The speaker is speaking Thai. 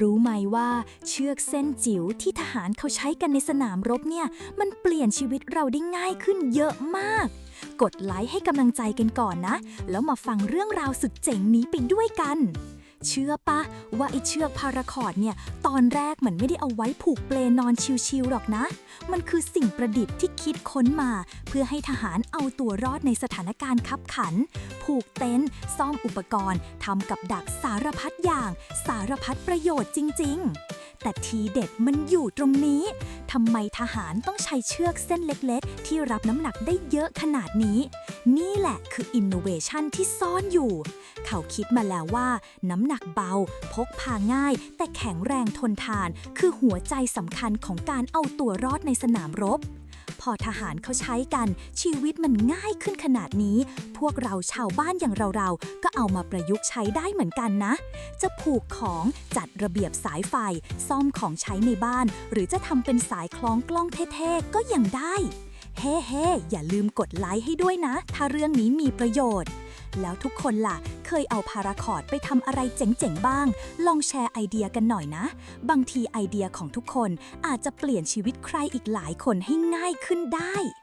รู้ไหมว่าเชือกเส้นจิ๋วที่ทหารเขาใช้กันในสนามรบเนี่ย มันเปลี่ยนชีวิตเราได้ง่ายขึ้นเยอะมาก กดไลค์ให้กำลังใจกันก่อนนะ แล้วมาฟังเรื่องราวสุดเจ๋งนี้ไปด้วยกัน เชื่อปะว่าไอเชือกพาราคอร์ดเนี่ย ตอนแรกมันไม่ได้เอาไว้ผูกเปลนอนชิวๆหรอกนะ มันคือสิ่งประดิษฐ์ที่คิดค้นมา เพื่อให้ทหารเอาตัวรอดในสถานการณ์คับขัน ผูกเต็นท์ซ่อมอุปกรณ์ทำกับดักสารพัดอย่าง สารพัดประโยชน์จริง ๆแต่ทีเด็ดมันอยู่ตรงนี้ ทำไมทหารต้องใช้เชือกเส้นเล็กๆ ที่รับน้ำหนักได้เยอะขนาดนี้ นี่แหละคืออินโนเวชันที่ซ่อนอยู่ เขาคิดมาแล้วว่า น้ำหนักเบา พกพาง่าย แต่แข็งแรงทนทาน คือหัวใจสำคัญของการเอาตัวรอดในสนามรบ พอทหารเขาใช้กันชีวิตมันง่ายขึ้นขนาดนี้ พวกเราชาวบ้านอย่างเราๆ ก็เอามาประยุกต์ใช้ได้เหมือนกันนะ จะผูกของจัดระเบียบสายไฟ ซ่อมของใช้ในบ้าน หรือจะทำเป็นสายคล้องกล้องเท่ๆ ก็ยังได้ เฮ้เฮ้อย่าลืมกดไลค์ให้ด้วยนะ ถ้าเรื่องนี้มีประโยชน์ แล้วทุกคนล่ะ เคยเอาพาราคอร์ดไปทำอะไรเจ๋งๆบ้าง ลองแชร์ไอเดียกันหน่อยนะ บางทีไอเดียของทุกคนอาจจะเปลี่ยนชีวิตใครอีกหลายคนให้ง่ายขึ้นได้